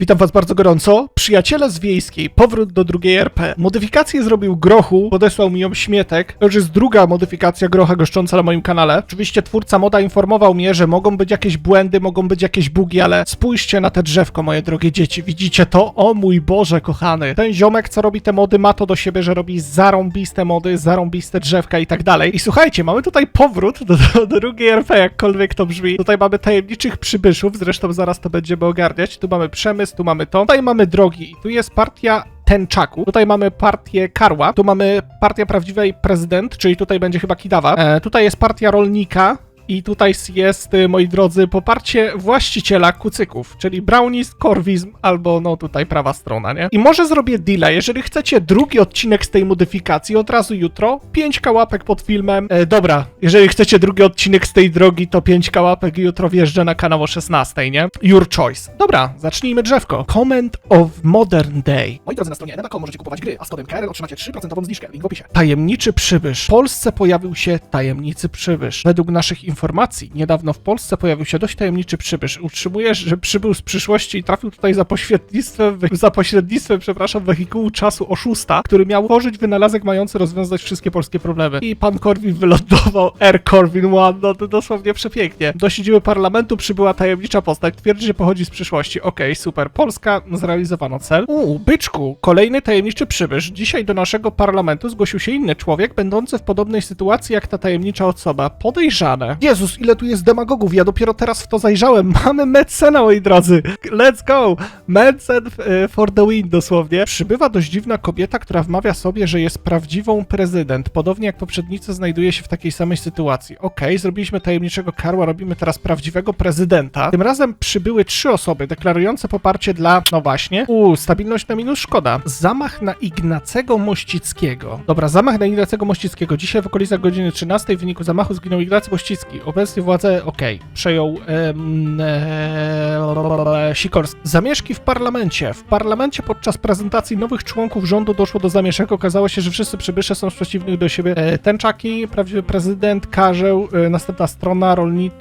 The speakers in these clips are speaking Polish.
Witam was bardzo gorąco. Przyjaciele z Wiejskiej, powrót do drugiej RP. Modyfikację zrobił Grochu, podesłał mi ją Śmietek. To już jest druga modyfikacja Grocha goszcząca na moim kanale. Oczywiście twórca moda informował mnie, że mogą być jakieś błędy, mogą być jakieś bugi, ale spójrzcie na te drzewko, moje drogie dzieci. Widzicie to? O mój Boże, kochany. Ten ziomek, co robi te mody, ma to do siebie, że robi zarąbiste mody, zarąbiste drzewka i tak dalej. I słuchajcie, mamy tutaj powrót do, do, do drugiej RP, jakkolwiek to brzmi. Tutaj mamy tajemniczych przybyszów, zresztą zaraz to będziemy ogarniać. Tu mamy przemysł, tu mamy to. Tutaj mamy drogi i tu jest partia Tęczaku. Tutaj mamy partię Karła, tu mamy partia prawdziwej prezydent, czyli tutaj będzie chyba Kidawa. E, tutaj jest partia rolnika. I tutaj jest, y, moi drodzy, poparcie właściciela kucyków, czyli brownies, korwizm albo no tutaj prawa strona, nie? I może zrobię deala, jeżeli chcecie drugi odcinek z tej modyfikacji od razu jutro, 5 łapek pod filmem. E, dobra, jeżeli chcecie drugi odcinek z tej drogi, to 5 łapek i jutro wjeżdżę na kanał o 16, nie? Your choice. Dobra, zacznijmy drzewko. Comment of Modern Day. Moi drodzy, na stronie NMACO możecie kupować gry, a z kodem KRL otrzymacie 3% zniżkę. Link w opisie. Tajemniczy przybysz. W Polsce pojawił się tajemnicy przybysz. Według naszych informacji, niedawno w Polsce pojawił się dość tajemniczy przybysz. Utrzymujesz, że przybył z przyszłości i trafił tutaj za pośrednictwem, za pośrednictwem, przepraszam, wehikułu czasu oszusta, który miał tworzyć wynalazek mający rozwiązać wszystkie polskie problemy. I pan Korwin wylądował, Air Corwin One, no to dosłownie przepięknie. Do siedziby parlamentu przybyła tajemnicza postać, twierdzi, że pochodzi z przyszłości. Okej, super. Polska, zrealizowano cel. Uuu, byczku, kolejny tajemniczy przybysz. Dzisiaj do naszego parlamentu zgłosił się inny człowiek, będący w podobnej sytuacji jak ta tajemnicza osoba. Podejrzane. Jezus, ile tu jest demagogów, ja dopiero teraz w to zajrzałem. Mamy Medsena, moi drodzy. Let's go! Medsen e, for the win, dosłownie. Przybywa dość dziwna kobieta, która wmawia sobie, że jest prawdziwą prezydent. Podobnie jak poprzednicy znajduje się w takiej samej sytuacji. Okej, zrobiliśmy tajemniczego Karła, robimy teraz prawdziwego prezydenta. Tym razem przybyły trzy osoby deklarujące poparcie dla, no właśnie, u stabilność na minus szkoda. Zamach na Ignacego Mościckiego. Dobra, zamach na Ignacego Mościckiego. Dzisiaj w okolicach godziny 13 w wyniku zamachu zginął Ignacy Mościcki. Obecnie władzę, okej, przejął em, e, Sikorski. Zamieszki w parlamencie. W parlamencie podczas prezentacji nowych członków rządu doszło do zamieszek. Okazało się, że wszyscy przybysze są sprzeciwni do siebie. E, tęczaki, prawdziwy prezydent, karzeł, e, następna strona, rolnik...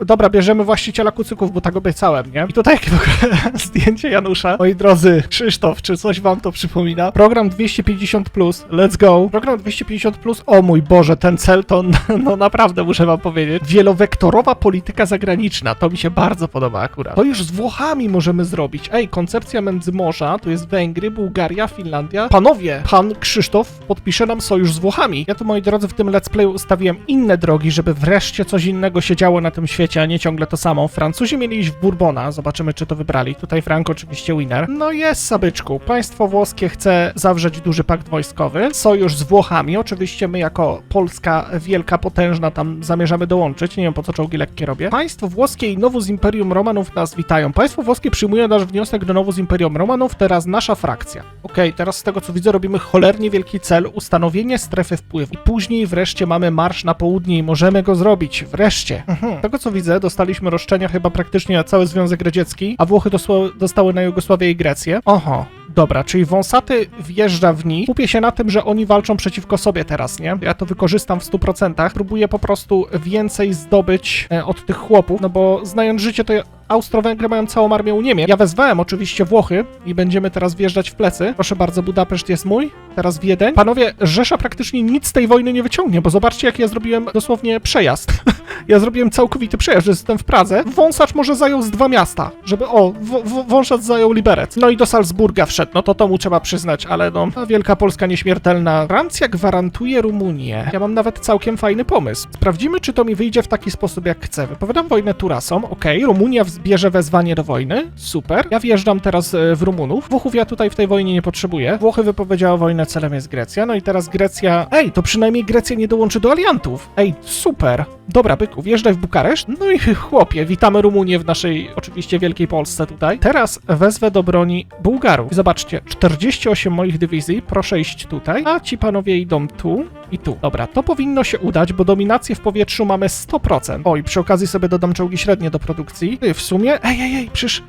E, dobra, bierzemy właściciela kucyków, bo tak obiecałem, nie? I tutaj zdjęcie Janusza. Moi drodzy, Krzysztof, czy coś wam to przypomina? Program 250+, plus, let's go. Program 250+, plus, o mój Boże, ten cel to no naprawdę muszę wam powiedzieć. Wielowektorowa polityka zagraniczna, to mi się bardzo podoba akurat. To już z Włochami możemy zrobić. Ej, koncepcja Międzymorza, to jest Węgry, Bułgaria, Finlandia. Panowie, pan Krzysztof podpisze nam sojusz z Włochami. Ja tu, moi drodzy, w tym let's playu ustawiłem inne drogi, żeby wreszcie coś innego się działo na tym świecie, a nie ciągle to samo. Francuzi mieli iść w Bourbona, zobaczymy, czy to wybrali. Tutaj Frank oczywiście winner. No jest, Sabyczku. Państwo włoskie chce zawrzeć duży pakt wojskowy. Sojusz z Włochami. Oczywiście my jako Polska wielka, potężna tam zamierzamy dołączyć. Nie wiem, po co czołgi lekkie robię. Państwo włoskie i Nowus Imperium Romanów nas witają. Państwo włoskie przyjmuje nasz wniosek do Nowus Imperium Romanów, teraz nasza frakcja. Okej, teraz z tego co widzę robimy cholernie wielki cel, ustanowienie strefy wpływu. I później wreszcie mamy marsz na południe i możemy go zrobić. Wreszcie. Z tego co widzę, dostaliśmy roszczenia chyba praktycznie na cały Związek Radziecki, a Włochy dostały na Jugosławię i Grecję. Oho. Dobra, czyli wąsaty wjeżdża w nich. Kupię się na tym, że oni walczą przeciwko sobie teraz, nie? Ja to wykorzystam w 100%. Próbuję po prostu więcej zdobyć e, od tych chłopów, no bo znając życie, to ja- Austro-Węgry mają całą armię u Niemiec. Ja wezwałem oczywiście Włochy i będziemy teraz wjeżdżać w plecy. Proszę bardzo, Budapeszt jest mój, teraz Wiedeń. Panowie, Rzesza praktycznie nic z tej wojny nie wyciągnie, bo zobaczcie, jak ja zrobiłem dosłownie przejazd. ja zrobiłem całkowity przejazd, że jestem w Pradze. Wąsacz może zajął z dwa miasta, żeby o, w- w- Wąsacz zajął Liberec. No i do Salzburga wszedł, no to to mu trzeba przyznać, ale no, ta Wielka Polska nieśmiertelna. Francja gwarantuje Rumunię. Ja mam nawet całkiem fajny pomysł. Sprawdzimy, czy to mi wyjdzie w taki sposób, jak chcę. Wypowiadam wojnę Turasom, okej, Rumunia bierze wezwanie do wojny, super. Ja wjeżdżam teraz e, w Rumunów. Włochów ja tutaj w tej wojnie nie potrzebuję. Włochy wypowiedziała wojnę, celem jest Grecja, no i teraz Grecja... Ej, to przynajmniej Grecja nie dołączy do aliantów. Ej, super. Dobra, byku, wjeżdżaj w Bukareszt. No i chłopie, witamy Rumunię w naszej oczywiście Wielkiej Polsce tutaj. Teraz wezwę do broni Bułgarów. Zobaczcie, 48 moich dywizji, proszę iść tutaj, a ci panowie idą tu i tu. Dobra, to powinno się udać, bo dominację w powietrzu mamy 100%. O, i przy okazji sobie dodam czołgi średnie do produkcji. W sumie, ej, ej, ej, przecież...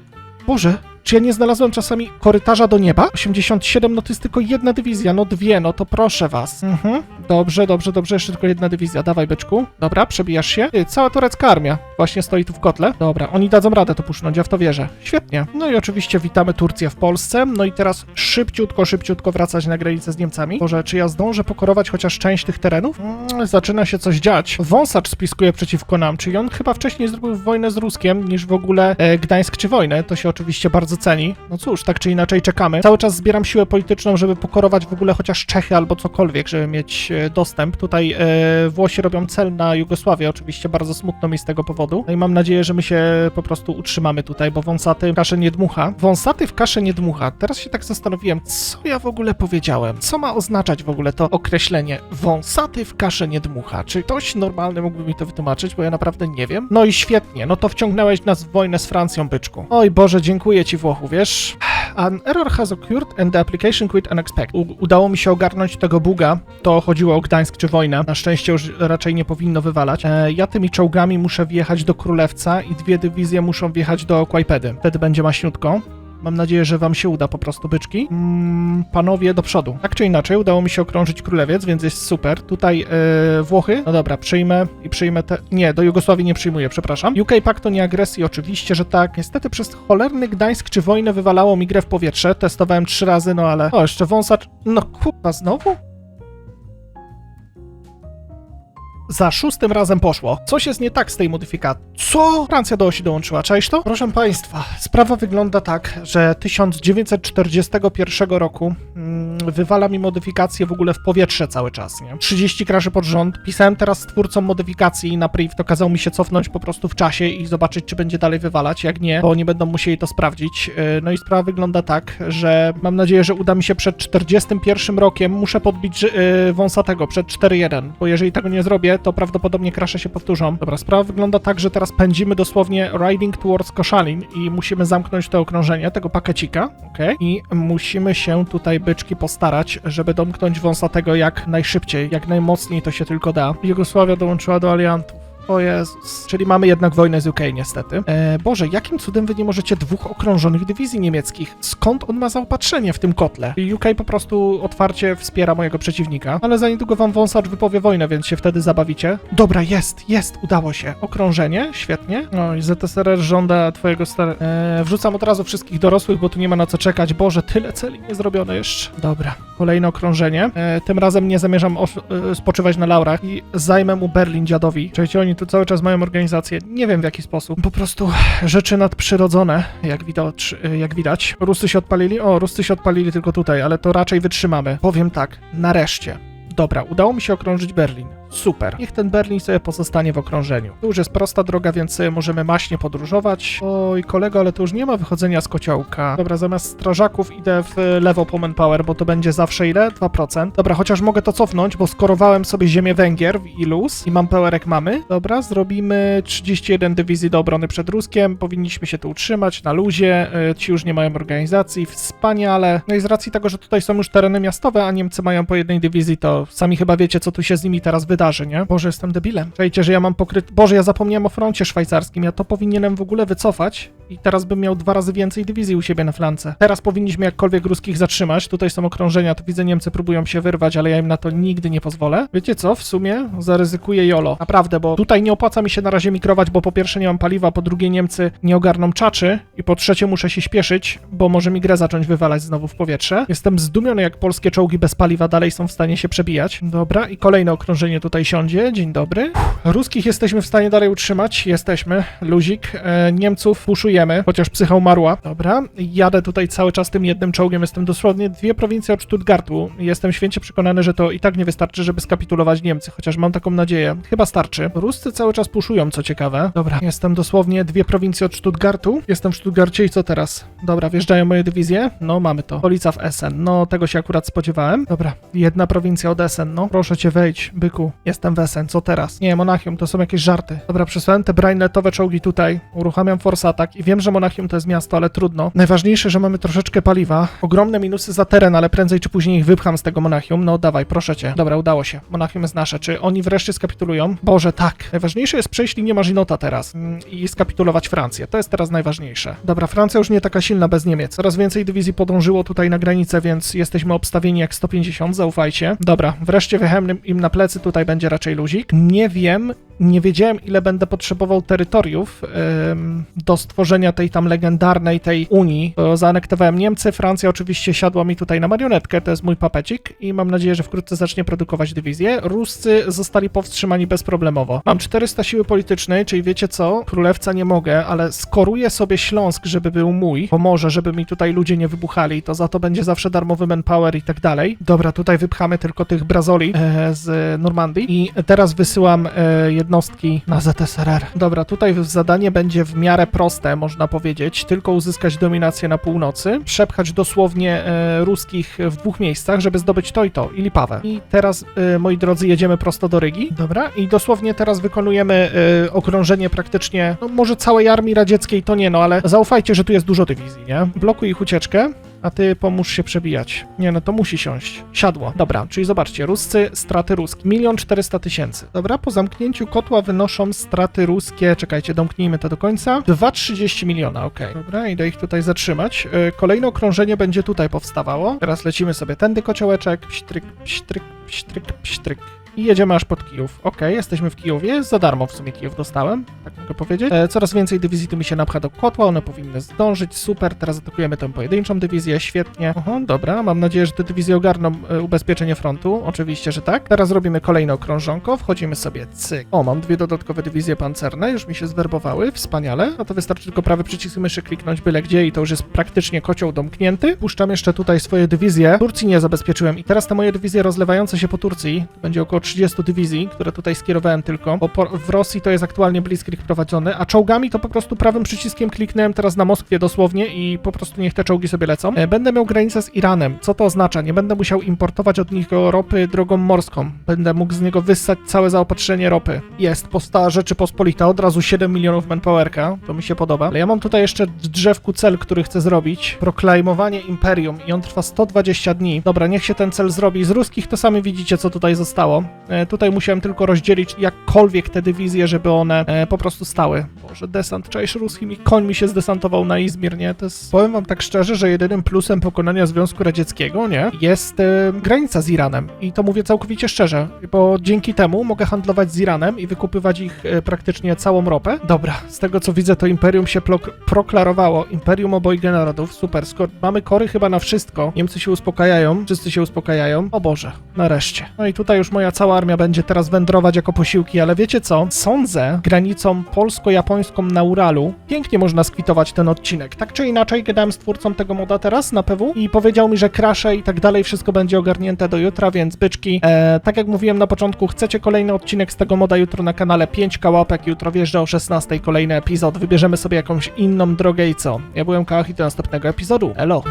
Boże, Czy ja nie znalazłem czasami korytarza do nieba? 87, no to jest tylko jedna dywizja, no dwie, no to proszę was. Mhm. Dobrze, dobrze, dobrze, jeszcze tylko jedna dywizja. Dawaj, byczku. Dobra, przebijasz się. Ty, cała turecka armia właśnie stoi tu w kotle. Dobra, oni dadzą radę to pusznąć, ja w to wierzę. Świetnie. No i oczywiście witamy Turcję w Polsce. No i teraz szybciutko, szybciutko wracać na granicę z Niemcami. Boże, czy ja zdążę pokorować chociaż część tych terenów? Mm, zaczyna się coś dziać. Wąsacz spiskuje przeciwko nam, czyli on chyba wcześniej zrobił wojnę z Ruskiem niż w ogóle e, Gdańsk czy wojnę. To się oczywiście bardzo ceni. No cóż, tak czy inaczej czekamy. Cały czas zbieram siłę polityczną, żeby pokorować w ogóle chociaż Czechy albo cokolwiek, żeby mieć e, dostęp. Tutaj e, Włosi robią cel na Jugosławię, oczywiście bardzo smutno mi z tego powodu. No i mam nadzieję, że my się po prostu utrzymamy tutaj, bo wąsaty w kaszę nie dmucha. Wąsaty w kaszę nie dmucha. Teraz się tak zastanowiłem, co ja w ogóle powiedziałem? Co ma oznaczać w ogóle to określenie wąsaty w kaszę nie dmucha? Czy ktoś normalny mógłby mi to wytłumaczyć, bo ja naprawdę nie wiem. No i świetnie, no to wciągnąłeś nas w wojnę z Francją, byczku. Oj Boże, dziękuję ci Włochu, wiesz? An error has occurred and the application quit unexpected. U- udało mi się ogarnąć tego buga. To chodziło o Gdańsk czy wojnę. Na szczęście już raczej nie powinno wywalać. E, ja tymi czołgami muszę wjechać do Królewca i dwie dywizje muszą wjechać do Kłajpedy. Wtedy będzie maśniutko. Mam nadzieję, że wam się uda po prostu, byczki. Mm, panowie, do przodu. Tak czy inaczej, udało mi się okrążyć Królewiec, więc jest super. Tutaj e, Włochy. No dobra, przyjmę i przyjmę te... Nie, do Jugosławii nie przyjmuję, przepraszam. UK Pact to nie agresji, oczywiście, że tak. Niestety przez cholerny Gdańsk czy wojnę wywalało mi grę w powietrze. Testowałem trzy razy, no ale... O, jeszcze wąsacz... No kurwa, znowu? Za szóstym razem poszło. Coś jest nie tak z tej modyfikacji. Co? Francja do osi dołączyła. Cześć to? Proszę Państwa, sprawa wygląda tak, że 1941 roku mm, wywala mi modyfikacje w ogóle w powietrze cały czas, nie? 30 kraszy pod rząd. Pisałem teraz z twórcą modyfikacji na priv, to kazał mi się cofnąć po prostu w czasie i zobaczyć, czy będzie dalej wywalać. Jak nie, to oni będą musieli to sprawdzić. Yy, No i sprawa wygląda tak, że mam nadzieję, że uda mi się przed 41 rokiem. Muszę podbić yy, wąsatego przed 4.1, bo jeżeli tego nie zrobię, to prawdopodobnie krasze się powtórzą. Dobra, sprawa wygląda tak, że teraz pędzimy dosłownie riding towards Koszalin i musimy zamknąć to okrążenie tego pakecika, okej? I musimy się tutaj byczki postarać, żeby domknąć wąsatego jak najszybciej, jak najmocniej to się tylko da. Jugosławia dołączyła do aliantów. O Jezus. Czyli mamy jednak wojnę z UK niestety. E, Boże, jakim cudem wy nie możecie dwóch okrążonych dywizji niemieckich? Skąd on ma zaopatrzenie w tym kotle? UK po prostu otwarcie wspiera mojego przeciwnika, ale za niedługo wam wąsacz wypowie wojnę, więc się wtedy zabawicie. Dobra, jest, jest, udało się. Okrążenie, świetnie. No i ZSRR żąda twojego starego... E, wrzucam od razu wszystkich dorosłych, bo tu nie ma na co czekać. Boże, tyle celi nie zrobione jeszcze. Dobra, kolejne okrążenie. E, tym razem nie zamierzam e, spoczywać na laurach i zajmę mu Berlin dziadowi. Przecież oni tu cały czas mają organizację. Nie wiem w jaki sposób. Po prostu rzeczy nadprzyrodzone, jak. Jak widać. Ruscy się odpalili? O, Ruscy się odpalili tylko tutaj, ale to raczej wytrzymamy. Powiem tak, nareszcie. Dobra, udało mi się okrążyć Berlin. Super. Niech ten Berlin sobie pozostanie w okrążeniu. Tu już jest prosta droga, więc możemy maśnie podróżować. Oj, kolego, ale tu już nie ma wychodzenia z kociołka. Dobra, zamiast strażaków idę w lewo po manpower, bo to będzie zawsze ile? 2%. Dobra, chociaż mogę to cofnąć, bo skorowałem sobie ziemię Węgier w Ilus i mam powerek mamy. Dobra, zrobimy 31 dywizji do obrony przed Ruskiem. Powinniśmy się tu utrzymać na luzie. Y, Ci już nie mają organizacji. Wspaniale. No i z racji tego, że tutaj są już tereny miastowe, a Niemcy mają po jednej dywizji, to sami chyba wiecie, co tu się z nimi teraz wydarzy, nie? Boże, jestem debilem. Czajcie, że ja mam pokryty... Boże, ja zapomniałem o froncie szwajcarskim. Ja to powinienem w ogóle wycofać i teraz bym miał dwa razy więcej dywizji u siebie na flance. Teraz powinniśmy jakkolwiek ruskich zatrzymać. Tutaj są okrążenia, tu widzę Niemcy próbują się wyrwać, ale ja im na to nigdy nie pozwolę. Wiecie co? W sumie zaryzykuję jolo. Naprawdę, bo tutaj nie opłaca mi się na razie mikrować, bo po pierwsze nie mam paliwa, po drugie Niemcy nie ogarną czaczy i po trzecie muszę się śpieszyć, bo może mi grę zacząć wywalać znowu w powietrze. Jestem zdumiony, jak polskie czołgi bez paliwa dalej są w stanie się przebijać. Dobra, i kolejne okrążenie tutaj siądzie. Dzień dobry. Ruskich jesteśmy w stanie dalej utrzymać. Jesteśmy. Luzik. E, Niemców puszujemy, chociaż psycha umarła. Dobra, jadę tutaj cały czas tym jednym czołgiem. Jestem dosłownie dwie prowincje od Stuttgartu. Jestem święcie przekonany, że to i tak nie wystarczy, żeby skapitulować Niemcy, chociaż mam taką nadzieję. Chyba starczy. Ruscy cały czas puszują, co ciekawe. Dobra, jestem dosłownie dwie prowincje od Stuttgartu. Jestem w Stuttgarcie i co teraz? Dobra, wjeżdżają moje dywizje. No, mamy to. Stolica w Essen. No, tego się akurat spodziewałem. Dobra, jedna prowincja od Essen, no. Proszę cię, wejdź, byku. Jestem Wesen, co teraz? Nie, Monachium, to są jakieś żarty. Dobra, przesłałem te brainletowe czołgi tutaj, uruchamiam Force Attack i wiem, że Monachium to jest miasto, ale trudno. Najważniejsze, że mamy troszeczkę paliwa. Ogromne minusy za teren, ale prędzej czy później ich wypcham z tego Monachium. No dawaj, proszę cię. Dobra, udało się. Monachium jest nasze. Czy oni wreszcie skapitulują? Boże, tak. Najważniejsze jest przejść linię Maginota teraz mm, i skapitulować Francję. To jest teraz najważniejsze. Dobra, Francja już nie taka silna bez Niemiec. Coraz więcej dywizji podążyło tutaj na granicę, więc jesteśmy obstawieni jak 150, zaufajcie. Dobra, wreszcie wjechałem im na plecy, tutaj będzie raczej luzik. Nie wiem, nie wiedziałem ile będę potrzebował terytoriów em, do stworzenia tej tam legendarnej tej Unii. Bo zaanektowałem Niemcy, Francja oczywiście siadła mi tutaj na marionetkę, to jest mój papecik i mam nadzieję, że wkrótce zacznie produkować dywizję. Ruscy zostali powstrzymani bezproblemowo. Mam 400 siły politycznej, czyli wiecie co? Królewca nie mogę, ale skoruję sobie Śląsk, żeby był mój. Pomorze, żeby mi tutaj ludzie nie wybuchali, to za to będzie zawsze darmowy manpower i tak dalej. Dobra, tutaj wypchamy tylko tych brazoli e, z Normandii i teraz wysyłam e, jednostki na ZSRR. Dobra, tutaj zadanie będzie w miarę proste, można powiedzieć. Tylko uzyskać dominację na północy, przepchać dosłownie e, ruskich w dwóch miejscach, żeby zdobyć to i to, i Lipawę. I teraz, e, moi drodzy, jedziemy prosto do Rygi. Dobra, i dosłownie teraz wykonujemy e, okrążenie praktycznie, no może całej armii radzieckiej to nie, no ale zaufajcie, że tu jest dużo dywizji, nie? Blokuj ich ucieczkę. A ty pomóż się przebijać. Nie, no to musi siąść. Siadło. Dobra, czyli zobaczcie, Ruscy, straty ruskie. Milion czterysta tysięcy. Dobra, po zamknięciu kotła wynoszą straty ruskie, czekajcie, domknijmy to do końca. 2,30 miliona, okej. Dobra, idę ich tutaj zatrzymać. E, Kolejne okrążenie będzie tutaj powstawało. Teraz lecimy sobie tędy kociołeczek. Pstryk, pstryk, pstryk, pstryk. I jedziemy aż pod Kijów. Okej, jesteśmy w Kijowie. Za darmo w sumie Kijów dostałem, tak mogę powiedzieć. E, coraz więcej dywizji tu mi się napcha do kotła, one powinny zdążyć. Super, teraz atakujemy tę pojedynczą dywizję, świetnie. Oho, dobra, mam nadzieję, że te dywizje ogarną e, ubezpieczenie frontu. Oczywiście, że tak. Teraz robimy kolejne okrążonko, wchodzimy sobie, cyk. O, mam dwie dodatkowe dywizje pancerne, już mi się zwerbowały, wspaniale. No to wystarczy tylko prawy przycisk myszy kliknąć byle gdzie i to już jest praktycznie kocioł domknięty. Puszczam jeszcze tutaj swoje dywizje. Turcji nie zabezpieczyłem i teraz te moje dywizje rozlewające się po Turcji, będzie około 30 dywizji, które tutaj skierowałem tylko, bo w Rosji to jest aktualnie Blitzkrieg prowadzony, a czołgami to po prostu prawym przyciskiem kliknąłem teraz na Moskwie dosłownie i po prostu niech te czołgi sobie lecą. E, Będę miał granicę z Iranem. Co to oznacza? Nie będę musiał importować od nich ropy drogą morską. Będę mógł z niego wyssać całe zaopatrzenie ropy. Jest posta Rzeczypospolita, od razu 7 milionów manpowerka, to mi się podoba. Ale ja mam tutaj jeszcze w drzewku cel, który chcę zrobić. Proklejmowanie imperium i on trwa 120 dni. Dobra, niech się ten cel zrobi. Z ruskich to sami widzicie, co tutaj zostało. E, tutaj musiałem tylko rozdzielić jakkolwiek te dywizje, żeby one e, po prostu stały. Boże, desant, czaisz ruskimi koń mi się zdesantował na Izmir, nie? To jest... Powiem wam tak szczerze, że jedynym plusem pokonania Związku Radzieckiego, nie? Jest e, granica z Iranem. I to mówię całkowicie szczerze, bo dzięki temu mogę handlować z Iranem i wykupywać ich e, praktycznie całą ropę. Dobra, z tego co widzę, to Imperium się proklarowało. Imperium obojga narodów, super. Skoro mamy kory chyba na wszystko, Niemcy się uspokajają, wszyscy się uspokajają. O Boże, nareszcie. No i tutaj już moja cała armia będzie teraz wędrować jako posiłki, ale wiecie co? Sądzę granicą polsko-japońską na Uralu. Pięknie można skwitować ten odcinek. Tak czy inaczej, gadałem z twórcą tego moda teraz na PW i powiedział mi, że krasze i tak dalej, wszystko będzie ogarnięte do jutra, więc byczki. E, tak jak mówiłem na początku, chcecie kolejny odcinek z tego moda jutro na kanale 5 kałapek, jutro wjeżdża o 16 kolejny epizod, wybierzemy sobie jakąś inną drogę i co? Ja byłem Kałach i do następnego epizodu. Elo!